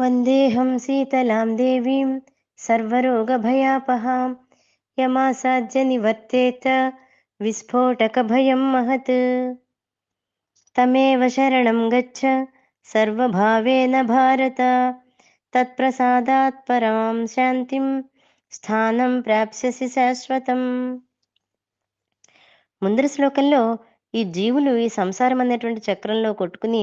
వందేహం సీతలాం దేవీం సర్వరోగభయాపహాం యమాసాధ్య నివర్తేత విస్ఫోటకభయం మహత్ తమేవ శరణం గచ్చ సర్వభావేన భారత తత్ప్రసాదాత్ పరమాం శాంతిం స్థానం ప్రాప్స్యసి శాశ్వతం ముందరి శ్లోకంలో ఈ జీవులు ఈ సంసారం అనేటువంటి చక్రంలో కొట్టుకుని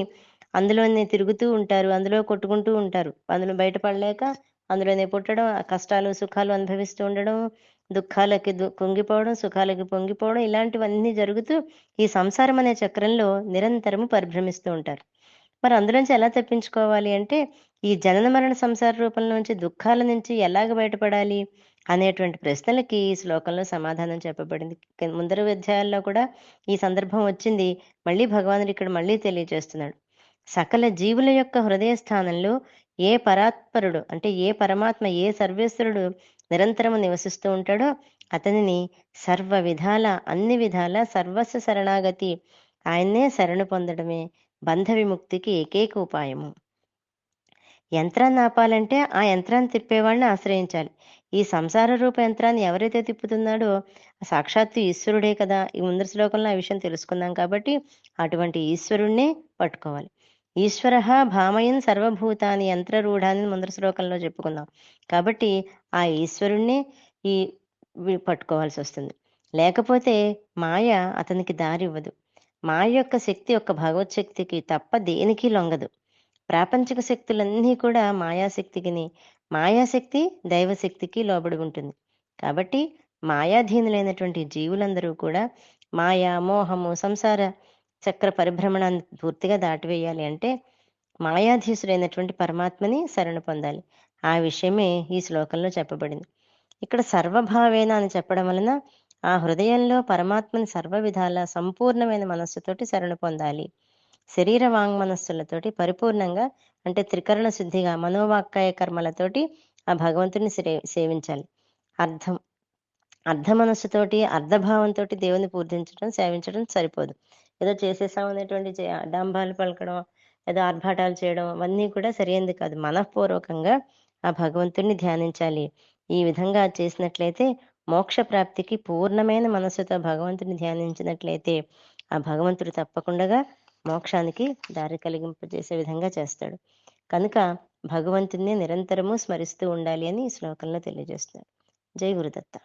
అందులోనే తిరుగుతూ ఉంటారు అందులో కొట్టుకుంటూ ఉంటారు. అందులో బయటపడలేక అందులోనే పుట్టడం ఆ కష్టాలు సుఖాలు అనుభవిస్తూ ఉండడం దుఃఖాలకి దు- కుంగిపోవడం సుఖాలకి పొంగిపోవడం ఇలాంటివన్నీ జరుగుతూ ఈ సంసారం అనే చక్రంలో నిరంతరము పరిభ్రమిస్తూ ఉంటారు. మరి అందులోంచి ఎలా తప్పించుకోవాలి అంటే ఈ జనన మరణ సంసార రూపం నుంచి దుఃఖాల నుంచి ఎలాగ బయటపడాలి అనేటువంటి ప్రశ్నలకి ఈ శ్లోకంలో సమాధానం చెప్పబడింది. ముందర అధ్యాయాల్లో కూడా ఈ సందర్భం వచ్చింది. మళ్ళీ భగవానుడు ఇక్కడ మళ్ళీ తెలియజేస్తున్నాడు. సకల జీవుల యొక్క హృదయ స్థానంలో ఏ పరాత్పరుడు అంటే ఏ పరమాత్మ ఏ సర్వేశ్వరుడు నిరంతరము నివసిస్తూ ఉంటాడో అతనిని సర్వ విధాల అన్ని విధాల సర్వస్వ శరణాగతి ఆయన్నే శరణు పొందడమే బంధ విముక్తికి ఏకైక ఉపాయము. యంత్రాన్ని ఆపాలంటే ఆ యంత్రాన్ని తిప్పేవాడిని ఆశ్రయించాలి. ఈ సంసార రూప యంత్రాన్ని ఎవరైతే తిప్పుతున్నాడో సాక్షాత్తు ఈశ్వరుడే కదా. ఈ ముందర శ్లోకంలో ఆ విషయం తెలుసుకుందాం కాబట్టి అటువంటి ఈశ్వరుణ్ణే పట్టుకోవాలి. ఈశ్వర భామయన్ సర్వభూతాన్ని యంత్రరూఢాన్ని ముందర శ్లోకంలో చెప్పుకున్నాం కాబట్టి ఆ ఈశ్వరుణ్ణి ఈ పట్టుకోవాల్సి వస్తుంది. లేకపోతే మాయ అతనికి దారి ఇవ్వదు. మాయ యొక్క శక్తి యొక్క భగవత్ శక్తికి తప్ప దేనికి లొంగదు. ప్రాపంచిక శక్తులన్నీ కూడా మాయాశక్తికిని మాయాశక్తి దైవశక్తికి లోబడి ఉంటుంది. కాబట్టి మాయాధీనులైనటువంటి జీవులందరూ కూడా మాయా మోహము సంసార చక్ర పరిభ్రమణాన్ని పూర్తిగా దాటివేయాలి అంటే మాయాధీశుడైనటువంటి పరమాత్మని శరణ పొందాలి. ఆ విషయమే ఈ శ్లోకంలో చెప్పబడింది. ఇక్కడ సర్వభావేన అని చెప్పడం వలన ఆ హృదయంలో పరమాత్మని సర్వ విధాల సంపూర్ణమైన మనస్సుతోటి శరణ పొందాలి. శరీర వాంగ్ మనస్సులతోటి పరిపూర్ణంగా అంటే త్రికరణ శుద్ధిగా మనోవాక్కాయ కర్మలతోటి ఆ భగవంతుని సేవించాలి. అర్థం. అర్ధ మనస్సుతోటి అర్ధభావంతో దేవుని పూజించడం సేవించడం సరిపోదు. ఏదో చేసేసాం అనేటువంటి డాంబాలు పలకడం ఏదో ఆర్భాటాలు చేయడం అవన్నీ కూడా సరైనది కాదు. మనఃపూర్వకంగా ఆ భగవంతుణ్ణి ధ్యానించాలి. ఈ విధంగా చేసినట్లయితే మోక్ష ప్రాప్తికి పూర్ణమైన మనస్సుతో భగవంతుని ధ్యానించినట్లయితే ఆ భగవంతుడు తప్పకుండా మోక్షానికి దారి కలిగింపజేసే విధంగా చేస్తాడు. కనుక భగవంతుణ్ణి నిరంతరము స్మరిస్తూ ఉండాలి అని ఈ శ్లోకంలో తెలియజేస్తున్నాడు జై గురుదత్త.